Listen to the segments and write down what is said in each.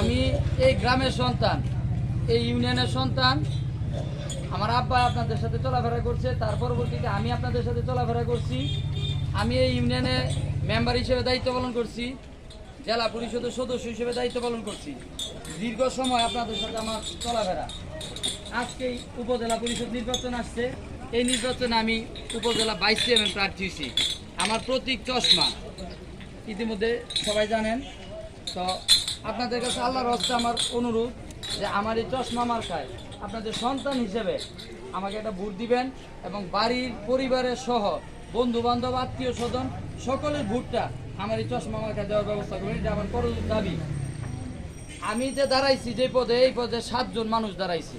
আমি এই গ্রামের সন্তান, এই ইউনিয়নের সন্তান। আমার আব্বা আপনাদের সাথে চলাফেরা করছে, তার পরবর্তীতে আমি আপনাদের সাথে চলাফেরা করছি। আমি এই ইউনিয়নে মেম্বার হিসেবে দায়িত্ব পালন করছি, জেলা পরিষদের সদস্য হিসেবে দায়িত্ব পালন করছি। দীর্ঘ সময় আপনাদের সাথে আমার চলাফেরা। আজকেই উপজেলা পরিষদ নির্বাচন আসছে। এই নির্বাচনে আমি উপজেলা বাইশ চেয়ারম্যান প্রার্থী হয়েছি। আমার প্রতীক চশমা। ইতিমধ্যে সবাই জানেন, তো আপনাদের কাছে আল্লাহর হস্তে আমার অনুরোধ যে আমার এই চশমা মার্কায় আপনাদের সন্তান হিসেবে আমাকে একটা ভোট দিবেন এবং বাড়ির পরিবারের সহ বন্ধু বান্ধব আত্মীয় স্বজন সকলের ভোটটা আমার এই চশমা মার্কায় দেওয়ার ব্যবস্থা করবেন। এটা আমার বড় দাবি। আমি যে দাঁড়াইছি যে পদে, এই পদে সাতজন মানুষ দাঁড়াইছি।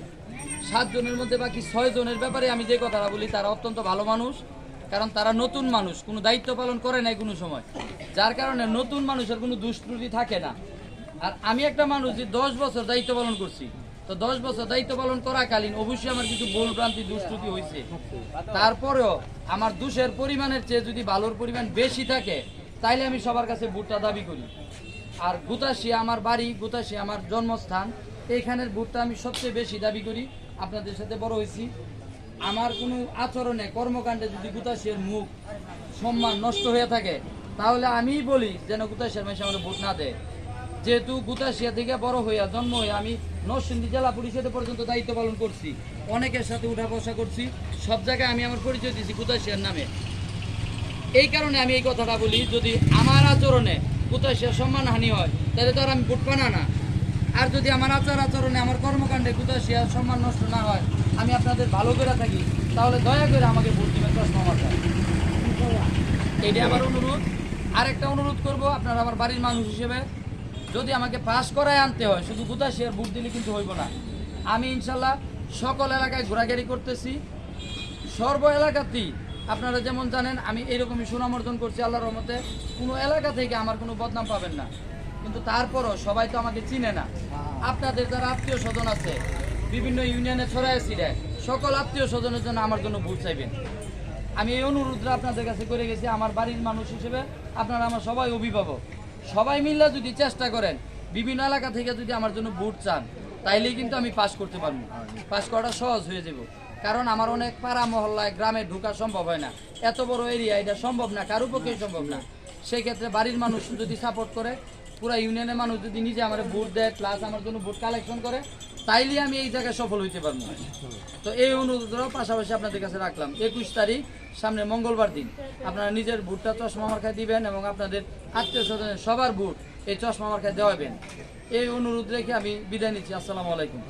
সাতজনের মধ্যে বাকি ছয় জনের ব্যাপারে আমি যে কথাটা বলি, তারা অত্যন্ত ভালো মানুষ, কারণ তারা নতুন মানুষ। কোনো দায়িত্ব পালন করে নাই কোনো সময়। যার কারণে নতুন মানুষের কোনো দুষ্ত্রুটি থাকে না। আর আমি একটা মানুষ যে দশ বছর দায়িত্ব পালন করছি। তো দশ বছর দায়িত্ব পালন করাকালীন অবশ্যই আমার কিছু ভুল ভ্রান্তি দুষ্ত্রুটি হয়েছে তারপরেও আমার দোষের পরিমাণের চেয়ে যদি ভালোর পরিমাণ বেশি থাকে, তাইলে আমি সবার কাছে ভোটটা দাবি করি। আর গুতাশি আমার বাড়ি, গুতাশি আমার জন্মস্থান, এইখানের ভোটটা আমি সবচেয়ে বেশি দাবি করি। আপনাদের সাথে বড় হয়েছি। আমার কোনো আচরণে, কর্মকাণ্ডে যদি গুতাশির মুখ, সম্মান নষ্ট হয়ে থাকে, তাহলে আমিই বলি যেন গুতাশিয়ার মেশে আমার ভোট না দেয়। যেহেতু গুতাশিয়া থেকে বড় হইয়া জন্ম হয়ে আমি নরসিংদী জেলা পরিষদে পর্যন্ত দায়িত্ব পালন করছি। অনেকের সাথে উঠা বসা করছি। সব জায়গায় আমি আমার পরিচয় দিয়েছি গুতাশিয়ার নামে। এই কারণে আমি এই কথাটা বলি, যদি আমার আচরণে সে সম্মানহানি হয়, তাহলে তো আর আমি ভোট পানা না। আর যদি আমার আচার আচরণে আমার কর্মকাণ্ডে কোথাও সম্মান নষ্ট না হয়, আমি আপনাদের ভালো করে থাকি, তাহলে দয়া করে আমাকে ভোট দিবেন চশমা মাথায় এইটাই আমার অনুরোধ। আরেকটা অনুরোধ করব, আপনারা আমার বাড়ির মানুষ হিসেবে যদি আমাকে পাস করায় আনতে হয়, শুধু গুতাশিয়ার ভোট দিলে কিন্তু হইব না। আমি ইনশাল্লাহ সকল এলাকায় ঘোরাঘুরি করতেছি। সর্ব এলাকাতেই, আপনারা যেমন জানেন, আমি এরকমই সুনাম অর্জন করছি আল্লাহর রহমতে। কোনো এলাকা থেকে আমার কোনো বদনাম পাবেন না। কিন্তু তারপরও সবাই তো আমাকে চিনে না। আপনাদের যারা আত্মীয় স্বজন আছে, বিভিন্ন ইউনিয়নে ছড়ায় ছিড়ায় সকল আত্মীয় স্বজনের জন্য আমার জন্য ভোট চাইবেন। আমি এই অনুরোধটা আপনাদের কাছে করে গেছি, আমার বাড়ির মানুষ হিসেবে আপনারা আমার সবাই অভিভাবক। সবাই মিলে যদি চেষ্টা করেন, বিভিন্ন এলাকা থেকে যদি আমার জন্য ভোট চান, তাইলেই কিন্তু আমি পাশ করতে পারব। পাশ করাটা সহজ হয়ে যাব। কারণ আমার অনেক পাড়া মহল্লায় গ্রামে ঢোকা সম্ভব হয় না। এত বড় এরিয়া, এটা সম্ভব না, কারও পক্ষেই সম্ভব না। সেই ক্ষেত্রে বাড়ির মানুষ যদি সাপোর্ট করে, পুরো ইউনিয়নের মানুষ যদি নিজে আমার ভোট দেয় প্লাস আমার জন্য ভোট কালেকশন করে তাইলে আমি এই জায়গায় সফল হইতে পারব। তো এই অনুরোধটাও পাশাপাশি আপনাদের কাছে রাখলাম, একুশ তারিখ সামনে মঙ্গলবার দিন। আপনারা নিজের ভুটটা চশমা মার্কায় দিবেন এবং আপনাদের আত্মীয় স্বজনের সবার ভুট এই চশমা মার্কায় দেওয়াবেন। এই অনুরোধ রেখে আমি বিদায় নিচ্ছি। আসসালামু আলাইকুম।